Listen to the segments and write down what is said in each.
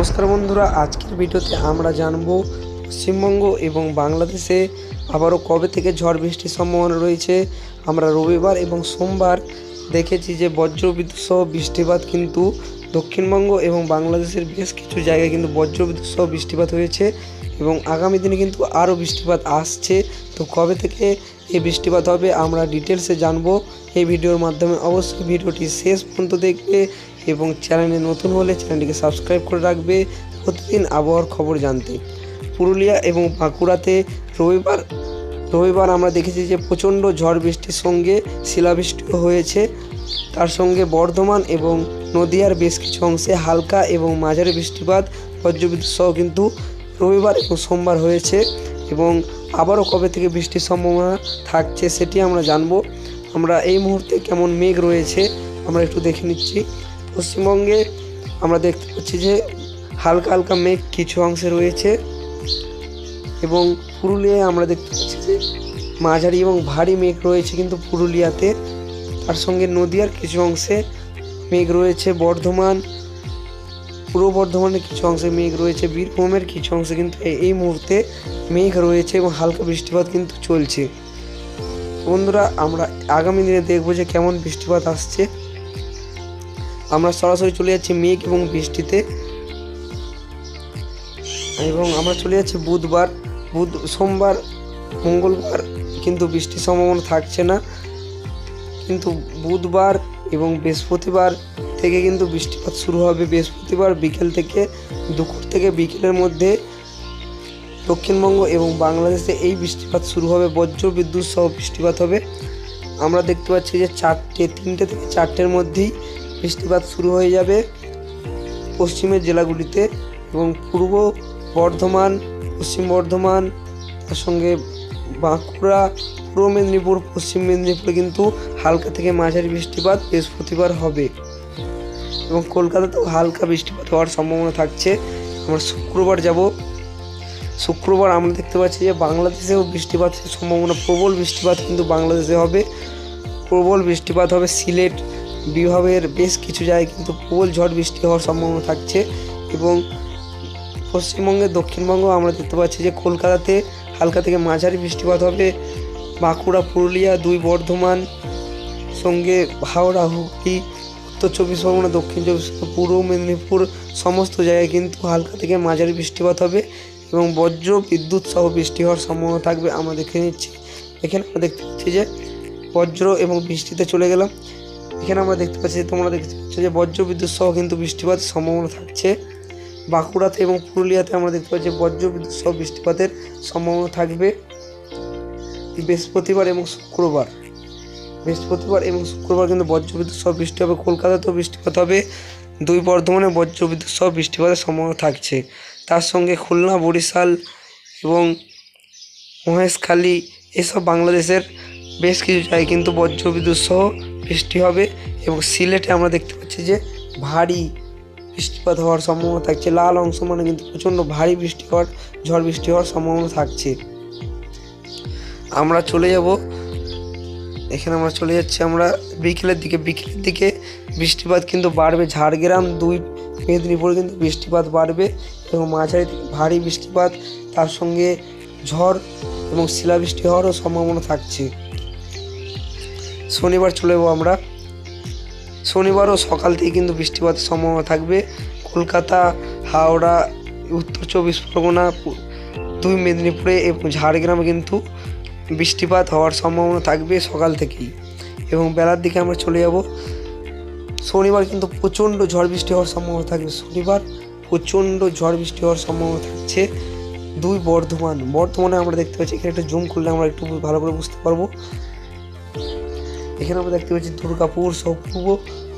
নমস্কার বন্ধুরা, আজকের ভিডিওতে আমরা জানব পশ্চিমবঙ্গ এবং বাংলাদেশে আবারও কবে থেকে ঝড় বৃষ্টির সম্ভাবনা রয়েছে। আমরা রবিবার এবং সোমবার দেখেছি যে বজ্রবিদ্যুৎ সহ বৃষ্টিপাত কিন্তু দক্ষিণবঙ্গ এবং বাংলাদেশের বেশ কিছু জায়গায় কিন্তু বজ্রবিদ্যুৎ সহ বৃষ্টিপাত হয়েছে এবং আগামী দিনে কিন্তু আরও বৃষ্টিপাত আসছে। তো কবে থেকে এই বৃষ্টিপাত হবে, আমরা ডিটেলসে জানব। এই ভিডিওর মাধ্যমে অবশ্যই ভিডিওটি শেষ পর্যন্ত দেখবে এবং চ্যানেলে নতুন হলে চ্যানেলটিকে সাবস্ক্রাইব করে রাখবে। প্রতিদিন আবহাওয়ার খবর জানতে। পুরুলিয়া এবং বাঁকুড়াতে রবিবার রবিবার আমরা দেখেছি যে প্রচণ্ড ঝড় বৃষ্টির সঙ্গে শিলাবৃষ্টিও হয়েছে। তার সঙ্গে বর্ধমান এবং নদিয়ার বেশ কিছু অংশে হালকা এবং মাঝারি বৃষ্টিপাত, বজ্রবিদ্যুৎ সহ কিন্তু রবিবার এবং সোমবার হয়েছে। এবং আবারও কবে থেকে বৃষ্টির সম্ভাবনা থাকছে সেটি আমরা জানব। আমরা এই মুহূর্তে কেমন মেঘ রয়েছে আমরা একটু দেখে নিচ্ছি। পশ্চিমবঙ্গে আমরা দেখতে পাচ্ছি যে হালকা হালকা মেঘ কিছু অংশে রয়েছে এবং পুরুলিয়ায় আমরা দেখতে পাচ্ছি যে মাঝারি এবং ভারী মেঘ রয়েছে কিন্তু পুরুলিয়াতে। তার সঙ্গে নদীয়ার কিছু অংশে মেঘ রয়েছে। বর্ধমান পূর্ব বর্ধমানের কিছু অংশে মেঘ রয়েছে, বীরভূমের কিছু অংশে কিন্তু এই মুহূর্তে মেঘ রয়েছে এবং হালকা বৃষ্টিপাত কিন্তু চলছে। বন্ধুরা, আমরা আগামী দিনে দেখব যে কেমন বৃষ্টিপাত আসছে। আমরা সরাসরি চলে যাচ্ছি মেঘ এবং বৃষ্টিতে। এবং আমরা চলে যাচ্ছি বুধবার। বুধ সোমবার, মঙ্গলবার কিন্তু বৃষ্টির সম্ভাবনা থাকছে না। কিন্তু বুধবার এবং বৃহস্পতিবার থেকে কিন্তু বৃষ্টিপাত শুরু হবে বৃহস্পতিবার বিকেল থেকে দুপুর থেকে বিকেলের মধ্যে। দক্ষিণবঙ্গ এবং বাংলাদেশে এই বৃষ্টিপাত শুরু হবে বজ্র বিদ্যুৎ সহ বৃষ্টিপাত হবে। আমরা দেখতে পাচ্ছি যে চারটে, তিনটে থেকে চারটের মধ্যেই বৃষ্টিপাত শুরু হয়ে যাবে পশ্চিমের জেলাগুলিতে এবং পূর্ব বর্ধমান, পশ্চিম বর্ধমান, তার সঙ্গে বাঁকুড়া, পূর্ব মেদিনীপুর, পশ্চিম মেদিনীপুরে কিন্তু হালকা থেকে মাঝারি বৃষ্টিপাত বৃহস্পতিবার হবে। এবং কলকাতাতেও হালকা বৃষ্টিপাত হওয়ার সম্ভাবনা থাকছে। আমরা শুক্রবার যাব। শুক্রবার আমরা দেখতে পাচ্ছি যে বাংলাদেশেও বৃষ্টিপাতের সম্ভাবনা, প্রবল বৃষ্টিপাত কিন্তু বাংলাদেশে হবে। প্রবল বৃষ্টিপাত হবে সিলেট, বিভাগের বেশ কিছু জায়গায় কিন্তু প্রবল ঝড় বৃষ্টি হওয়ার সম্ভাবনা থাকছে এবং পশ্চিমবঙ্গে দক্ষিণবঙ্গ আমরা দেখতে পাচ্ছি যে কলকাতাতে হালকা থেকে মাঝারি বৃষ্টিপাত হবে। বাঁকুড়া, পুরুলিয়া, দুই বর্ধমান, সঙ্গে হাওড়া, হুগলি উত্তর চব্বিশ পরগনা দক্ষিণ চব্বিশ পরগনা, পূর্ব মেদিনীপুর সমস্ত জায়গায় কিন্তু হালকা থেকে মাঝারি বৃষ্টিপাত হবে এবং বজ্র বিদ্যুৎ সহ বৃষ্টি হওয়ার সম্ভাবনা থাকবে আমরা দেখে নিচ্ছি। এখানে আমরা দেখতে পাচ্ছি যে বজ্র এবং বৃষ্টিতে চলে গেলাম। এখানে আমরা দেখতে পাচ্ছি তোমরা দেখতে পাচ্ছ যে বজ্র বিদ্যুৎ সহ কিন্তু বৃষ্টিপাতের সম্ভাবনা থাকছে। বাঁকুড়াতে এবং পুরুলিয়াতে আমরা দেখতে পাচ্ছি বজ্র বিদ্যুৎ সহ বৃষ্টিপাতের সম্ভাবনা থাকবে। বৃহস্পতিবার এবং শুক্রবার। বৃহস্পতিবার এবং শুক্রবার কিন্তু বজ্রবিদ্যুৎ সহ বৃষ্টি হবে। কলকাতাতেও বৃষ্টিপাত হবে। দুই বর্ধমানে বজ্রবিদ্যুৎ সহ বৃষ্টিপাতের সম্ভাবনা থাকছে। তার সঙ্গে খুলনা, বরিশাল এবং মহেশখালী এসব বাংলাদেশের বেশ কিছু জায়গায় কিন্তু বজ্রবিদ্যুৎ সহ বৃষ্টি হবে এবং সিলেটে আমরা দেখতে পাচ্ছি যে ভারী বৃষ্টিপাত হওয়ার সম্ভাবনা থাকছে। লাল অংশ মানে কিন্তু প্রচণ্ড ভারী বৃষ্টি হওয়ার, ঝড় বৃষ্টি হওয়ার সম্ভাবনা থাকছে। আমরা চলে যাব এখানে আমরা চলে যাচ্ছি আমরা বিকেলের দিকে। বিকেলের দিকে বৃষ্টিপাত কিন্তু বাড়বে। ঝাড়গ্রাম দুই মেদিনীপুরে কিন্তু বৃষ্টিপাত বাড়বে এবং মাঝারি ভারী বৃষ্টিপাত, তার সঙ্গে ঝড় এবং শিলাবৃষ্টি হওয়ারও সম্ভাবনা থাকছে। শনিবার চলে যাব আমরা। শনিবারও সকাল থেকে কিন্তু বৃষ্টিপাতের সম্ভাবনা থাকবে। কলকাতা, হাওড়া, উত্তর চব্বিশ পরগনা দুই মেদিনীপুরে এবং ঝাড়গ্রামে কিন্তু বৃষ্টিপাত হওয়ার সম্ভাবনা থাকবে সকাল থেকেই এবং বেলার দিকে আমরা চলে যাব। শনিবার কিন্তু প্রচণ্ড ঝড় বৃষ্টি হওয়ার সম্ভাবনা থাকবে। শনিবার প্রচণ্ড ঝড় বৃষ্টি হওয়ার সম্ভাবনা থাকছে দুই বর্ধমান। বর্ধমানে আমরা দেখতে পাচ্ছি এখানে একটু জুম করলে আমরা একটু ভালো করে বুঝতে পারব। এখানে আমরা দেখতে পাচ্ছি দুর্গাপুর, সহ পূর্ব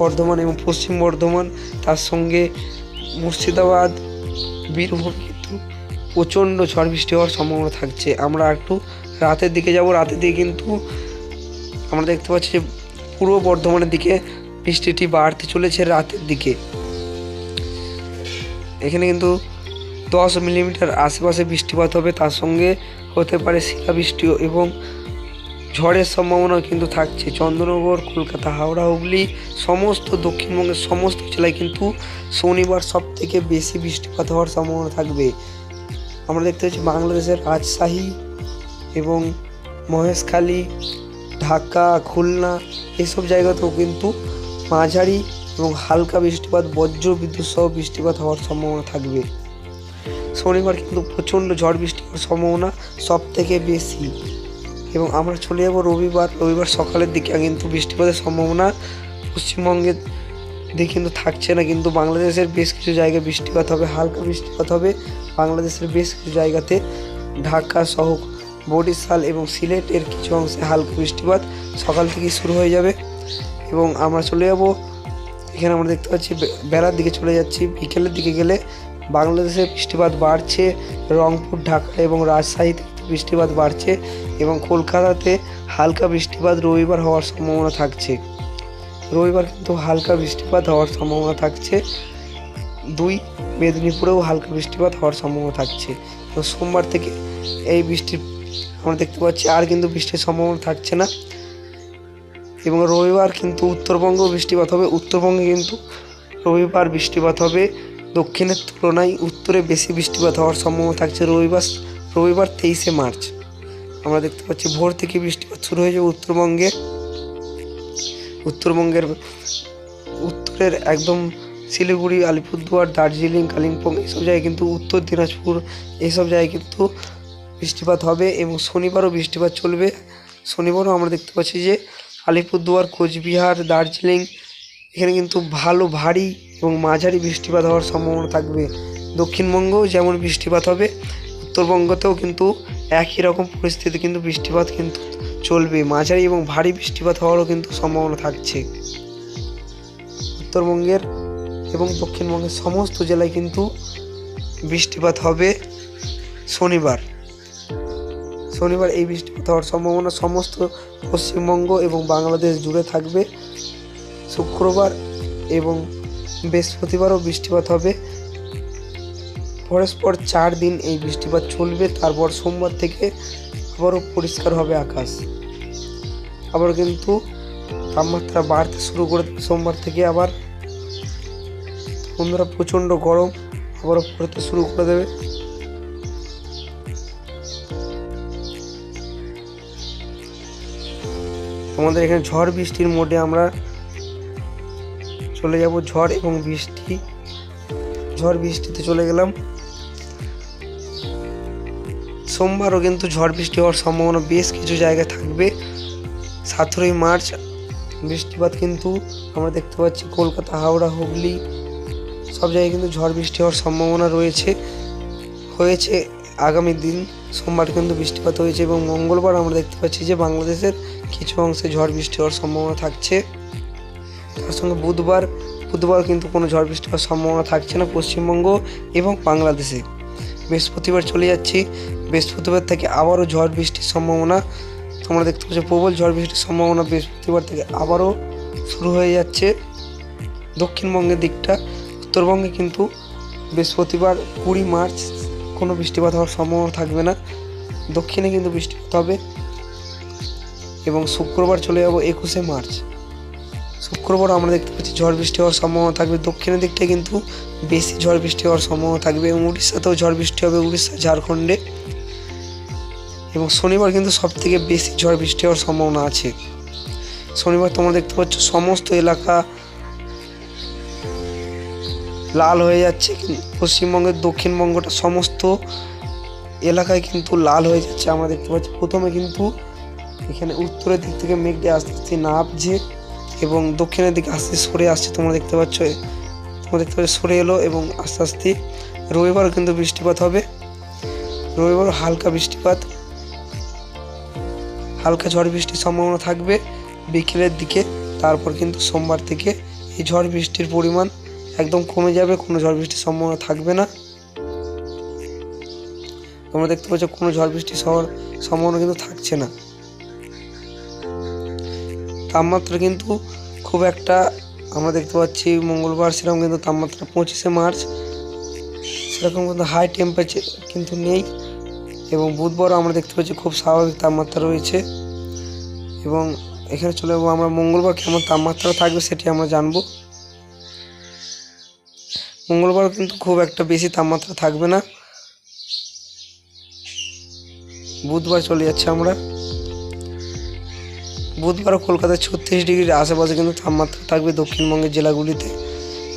বর্ধমান এবং পশ্চিম বর্ধমান। তার সঙ্গে মুর্শিদাবাদ, বীরভূম কিন্তু প্রচণ্ড ঝড় বৃষ্টি হওয়ার সম্ভাবনা থাকছে। আমরা একটু রাতের দিকে যাব রাতের দিকে কিন্তু আমরা দেখতে পাচ্ছি যে পূর্ব বর্ধমানের দিকে বৃষ্টিটি বাড়তে চলেছে রাতের দিকে। এখানে কিন্তু দশ মিলিমিটার আশেপাশে বৃষ্টিপাত হবে, তার সঙ্গে হতে পারে শিলাবৃষ্টিও এবং ঝড়ের সম্ভাবনাও কিন্তু থাকছে। চন্দ্রনগর, কলকাতা, হাওড়া, হুগলি সমস্ত দক্ষিণবঙ্গের সমস্ত জেলায় কিন্তু শনিবার সব থেকে বেশি বৃষ্টিপাত হওয়ার সম্ভাবনা থাকবে। আমরা দেখতে পাচ্ছি বাংলাদেশের রাজশাহী এবং মহেশখালী ঢাকা, খুলনা এসব জায়গাতেও কিন্তু মাঝারি এবং হালকা বৃষ্টিপাত, বজ্র বিদ্যুৎ সহ বৃষ্টিপাত হওয়ার সম্ভাবনা থাকবে। শনিবার কিন্তু প্রচণ্ড ঝড় বৃষ্টি হওয়ার সম্ভাবনা সব থেকে বেশি। এবং আমরা চলে যাব রবিবার রবিবার সকালের দিকে কিন্তু বৃষ্টিপাতের সম্ভাবনা পশ্চিমবঙ্গের দিকে কিন্তু থাকছে না। কিন্তু বাংলাদেশের বেশ কিছু জায়গায় বৃষ্টিপাত হবে, হালকা বৃষ্টিপাত হবে। বাংলাদেশের বেশ কিছু জায়গাতে ঢাকা সহ বরিশাল এবং সিলেটের কিছু অংশে হালকা বৃষ্টিপাত সকাল থেকেই শুরু হয়ে যাবে এবং আমরা চলে যাব। এখানে আমরা দেখতে পাচ্ছি বেড়ার দিকে চলে যাচ্ছি। বিকেলের দিকে গেলে বাংলাদেশে বৃষ্টিপাত বাড়ছে। রংপুর, ঢাকা এবং রাজশাহীতে বৃষ্টিপাত বাড়ছে এবং কলকাতাতে হালকা বৃষ্টিপাত রবিবার হওয়ার সম্ভাবনা থাকছে। রবিবার কিন্তু হালকা বৃষ্টিপাত হওয়ার সম্ভাবনা থাকছে। দুই, মেদিনীপুরেও হালকা বৃষ্টিপাত হওয়ার সম্ভাবনা থাকছে। তো সোমবার থেকে এই বৃষ্টির আমরা দেখতে পাচ্ছি আর কিন্তু বৃষ্টির সম্ভাবনা থাকছে না। এবং রবিবার কিন্তু উত্তরবঙ্গেও বৃষ্টিপাত হবে। উত্তরবঙ্গে কিন্তু রবিবার বৃষ্টিপাত হবে। দক্ষিণের তুলনায় উত্তরে বেশি বৃষ্টিপাত হওয়ার সম্ভাবনা থাকছে রবিবার রবিবার তেইশে মার্চ। আমরা দেখতে পাচ্ছি ভোর থেকে বৃষ্টিপাত শুরু হয়ে যাবে উত্তরবঙ্গে। উত্তরবঙ্গের, উত্তরের একদম শিলিগুড়ি, আলিপুরদুয়ার, দার্জিলিং, কালিম্পং, এইসব জায়গায় কিন্তু উত্তর দিনাজপুর, এইসব জায়গায় কিন্তু বৃষ্টিপাত হবে এবং শনিবারও বৃষ্টিপাত চলবে। শনিবারও আমরা দেখতে পাচ্ছি যে আলিপুরদুয়ার, কোচবিহার, দার্জিলিং, এখানে কিন্তু ভালো ভারী এবং মাঝারি বৃষ্টিপাত হওয়ার সম্ভাবনা থাকবে। দক্ষিণবঙ্গেও যেমন বৃষ্টিপাত হবে, উত্তরবঙ্গতেও কিন্তু একই রকম পরিস্থিতি কিন্তু বৃষ্টিপাত কিন্তু চলবে। মাঝারি এবং ভারী বৃষ্টিপাত হওয়ারও কিন্তু সম্ভাবনা থাকছে। উত্তরবঙ্গের এবং দক্ষিণবঙ্গের সমস্ত জেলায় কিন্তু বৃষ্টিপাত হবে শনিবার। শনিবার এই বৃষ্টিপাত হওয়ার সম্ভাবনা সমস্ত পশ্চিমবঙ্গ এবং বাংলাদেশ জুড়ে থাকবে। শুক্রবার এবং বৃহস্পতিবারও বৃষ্টিপাত হবে। পরস্পর চার দিন এই বৃষ্টিপাত চলবে, তারপর সোমবার থেকে আবারও পরিষ্কার হবে আকাশ। আবার কিন্তু তাপমাত্রা বাড়তে শুরু করে সোমবার থেকে আবার। বন্ধুরা, প্রচণ্ড গরম আবারও পড়তে শুরু করে দেবে। তোমাদের এখানে ঝড় বৃষ্টির মোডে আমরা চলে যাব, ঝড় এবং বৃষ্টি। ঝড় বৃষ্টিতে চলে গেলাম। সোমবারও কিন্তু ঝড় বৃষ্টি হওয়ার সম্ভাবনা বেশ কিছু জায়গায় থাকবে। সতেরোই মার্চ, বৃষ্টিপাত কিন্তু আমরা দেখতে পাচ্ছি কলকাতা, হাওড়া, হুগলি, সব জায়গায় কিন্তু ঝড় বৃষ্টি হওয়ার সম্ভাবনা রয়েছে, হয়েছে। আগামী দিন সোমবার কিন্তু বৃষ্টিপাত হয়েছে এবং মঙ্গলবার আমরা দেখতে পাচ্ছি যে বাংলাদেশের কিছু অংশে ঝড় বৃষ্টি হওয়ার সম্ভাবনা থাকছে। তার সঙ্গে বুধবার বুধবার কিন্তু কোনো ঝড় বৃষ্টি হওয়ার সম্ভাবনা থাকছে না পশ্চিমবঙ্গ এবং বাংলাদেশে। বৃহস্পতিবার চলে যাচ্ছি। বৃহস্পতিবার থেকে আবারও ঝড় বৃষ্টির সম্ভাবনা, তোমরা দেখতে পাচ্ছ প্রবল ঝড় বৃষ্টির সম্ভাবনা বৃহস্পতিবার থেকে আবারও শুরু হয়ে যাচ্ছে। দক্ষিণবঙ্গের দিকটা, উত্তরবঙ্গে কিন্তু বৃহস্পতিবার কুড়ি মার্চ কোনো বৃষ্টিপাত হওয়ার সম্ভাবনা থাকবে না। দক্ষিণে কিন্তু বৃষ্টিপাত হবে এবং শুক্রবার চলে যাব একুশে মার্চ। শুক্রবার আমরা দেখতে পাচ্ছি ঝড় বৃষ্টি হওয়ার সম্ভাবনা থাকবে। দক্ষিণের দিকটায় কিন্তু বেশি ঝড় বৃষ্টি হওয়ার সম্ভাবনা থাকবে এবং উড়িষ্যাতেও ঝড় বৃষ্টি হবে উড়িষ্যা, ঝাড়খণ্ডে। এবং শনিবার কিন্তু সব থেকে বেশি ঝড় বৃষ্টি হওয়ার সম্ভাবনা আছে। শনিবার তোমরা দেখতে পাচ্ছ সমস্ত এলাকা লাল হয়ে যাচ্ছে পশ্চিমবঙ্গের দক্ষিণবঙ্গটা সমস্ত এলাকায় কিন্তু লাল হয়ে যাচ্ছে। আমরা দেখতে পাচ্ছি প্রথমে কিন্তু এখানে উত্তরের দিক থেকে মেঘটি আস্তে আস্তে নামছে এবং দক্ষিণের দিকে আস্তে সরে আসছে। তোমরা দেখতে পাচ্ছ, তোমরা দেখতে পাচ্ছ সরে এলো এবং আস্তে আস্তে রবিবার কিন্তু বৃষ্টিপাত হবে। রবিবার হালকা বৃষ্টিপাত, হালকা ঝড় বৃষ্টির সম্ভাবনা থাকবে বিকেলের দিকে। তারপর কিন্তু সোমবার থেকে এই ঝড় বৃষ্টির পরিমাণ একদম কমে যাবে, কোনো ঝড় বৃষ্টির সম্ভাবনা থাকবে না। তোমরা দেখতে পাচ্ছ, কোনো ঝড় বৃষ্টির সম্ভাবনা কিন্তু থাকছে না। তাপমাত্রা কিন্তু খুব একটা, আমরা দেখতে পাচ্ছি মঙ্গলবার সেরকম কিন্তু তাপমাত্রা পঁচিশে মার্চ। সেরকম কিন্তু হাই টেম্পারেচার কিন্তু নেই এবং বুধবারও আমরা দেখতে পাচ্ছি খুব স্বাভাবিক তাপমাত্রা রয়েছে। এবং এখানে চলে যাব আমরা মঙ্গলবার কেমন তাপমাত্রা থাকবে সেটি আমরা জানব। মঙ্গলবার কিন্তু খুব একটা বেশি তাপমাত্রা থাকবে না। বুধবার চলে যাচ্ছে আমরা। বুধবার কলকাতায় ছত্রিশ ডিগ্রির আশেপাশে কিন্তু তাপমাত্রা থাকবে দক্ষিণবঙ্গের জেলাগুলিতে।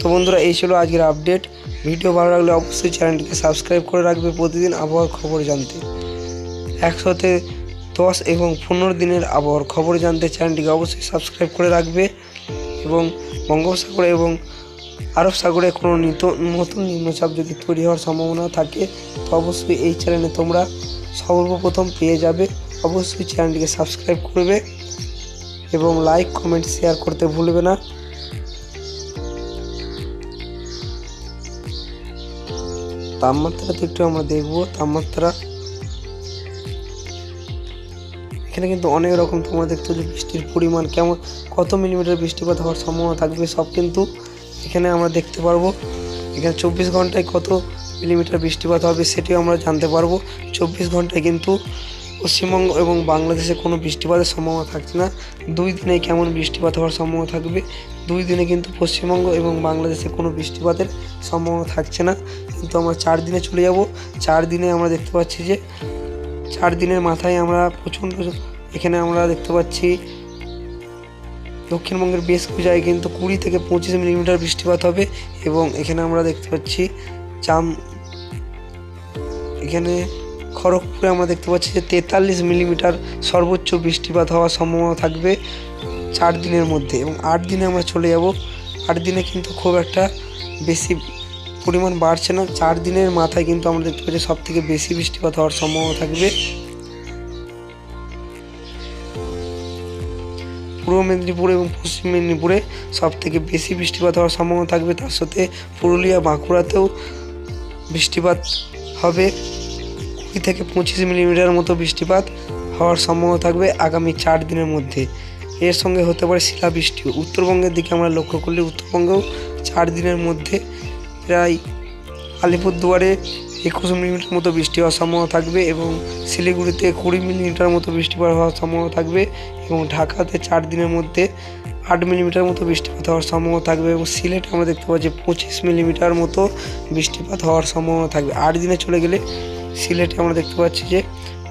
তো বন্ধুরা, এই ছিল আজকের আপডেট। ভিডিও ভালো লাগলে অবশ্যই চ্যানেলটিকে সাবস্ক্রাইব করে রাখবে প্রতিদিন আবহাওয়ার খবর জানতে। একসাথে দশ এবং পনেরো দিনের আবহাওয়ার খবর জানতে চ্যানেলটিকে অবশ্যই সাবস্ক্রাইব করে রাখবে এবং বঙ্গোপসাগর এবং আরব সাগরে কোনো নিত নতুন নিম্নচাপ যদি তৈরি হওয়ার সম্ভাবনা থাকে, তো অবশ্যই এই চ্যানেলে তোমরা সর্বপ্রথম পেয়ে যাবে। অবশ্যই চ্যানেলটিকে সাবস্ক্রাইব করবে এবং লাইক কমেন্ট শেয়ার করতে ভুলবে না। তাপমাত্রাতে একটু আমরা দেখব, তাপমাত্রা। এখানে কিন্তু অনেক রকম তোমরা দেখতে বৃষ্টির পরিমাণ, কেমন কত মিলিমিটার বৃষ্টিপাত হওয়ার সম্ভাবনা থাকবে সব কিন্তু এখানে আমরা দেখতে পারব, এখানে চব্বিশ ঘন্টায় কত মিলিমিটার বৃষ্টিপাত হবে সেটিও আমরা জানতে পারব। চব্বিশ ঘন্টায় কিন্তু পশ্চিমবঙ্গ এবং বাংলাদেশে কোনো বৃষ্টিপাতের সম্ভাবনা থাকছে না। দুই দিনে কেমন বৃষ্টিপাত হওয়ার সম্ভাবনা থাকবে? দুই দিনে কিন্তু পশ্চিমবঙ্গ এবং বাংলাদেশে কোনো বৃষ্টিপাতের সম্ভাবনা থাকছে না। কিন্তু আমরা চার দিনে চলে যাব। চার দিনে আমরা দেখতে পাচ্ছি যে, চার দিনের মাথায় আমরা প্রচণ্ড এখানে আমরা দেখতে পাচ্ছি দক্ষিণবঙ্গের বেশ কিছু জায়গায় কিন্তু কুড়ি থেকে পঁচিশ মিলিমিটার বৃষ্টিপাত হবে এবং এখানে আমরা দেখতে পাচ্ছি চাম, এখানে খড়গপুরে আমরা দেখতে পাচ্ছি যে তেতাল্লিশ মিলিমিটার সর্বোচ্চ বৃষ্টিপাত হওয়ার সম্ভাবনা থাকবে চার দিনের মধ্যে এবং আট দিনে আমরা চলে যাব। আট দিনে কিন্তু খুব একটা বেশি পরিমাণ বাড়ছে না। চার দিনের মাথায় কিন্তু আমরা দেখতে পাচ্ছি সব থেকে বেশি বৃষ্টিপাত হওয়ার সম্ভাবনা থাকবে। পূর্ব মেদিনীপুর এবং পশ্চিম মেদিনীপুরে সব থেকে বেশি বৃষ্টিপাত হওয়ার সম্ভাবনা থাকবে। তার সাথে পুরুলিয়া, বাঁকুড়াতেও বৃষ্টিপাত হবে। কুড়ি থেকে পঁচিশ মিলিমিটার মতো বৃষ্টিপাত হওয়ার সম্ভাবনা থাকবে আগামী চার দিনের মধ্যে। এর সঙ্গে হতে পারে শিলা শিলাবৃষ্টিও উত্তরবঙ্গের দিকে আমরা লক্ষ্য করলে উত্তরবঙ্গেও চার দিনের মধ্যে প্রায় আলিপুরদুয়ারে একুশ মিলিমিটার মতো বৃষ্টি হওয়ার সম্ভাবনা থাকবে এবং শিলিগুড়িতে কুড়ি মিলিমিটার মতো বৃষ্টিপাত হওয়ার সম্ভাবনা থাকবে এবং ঢাকাতে চার দিনের মধ্যে আট মিলিমিটার মতো বৃষ্টিপাত হওয়ার সম্ভাবনা থাকবে এবং সিলেটে আমরা দেখতে পাচ্ছি পঁচিশ মিলিমিটার মতো বৃষ্টিপাত হওয়ার সম্ভাবনা থাকবে। আট দিনে চলে গেলে সিলেটে আমরা দেখতে পাচ্ছি যে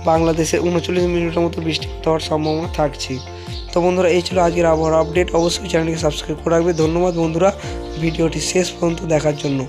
বাংলাদেশে উনচল্লিশ মিলিমিটার মতো বৃষ্টিপাত হওয়ার সম্ভাবনা থাকছে। তো বন্ধুরা, এই ছিল আজকের আবহাওয়ার আপডেট। অবশ্যই চ্যানেলকে সাবস্ক্রাইব করে রাখবে। ধন্যবাদ বন্ধুরা। ভিডিওটি শেষ পর্যন্ত দেখার জন্য।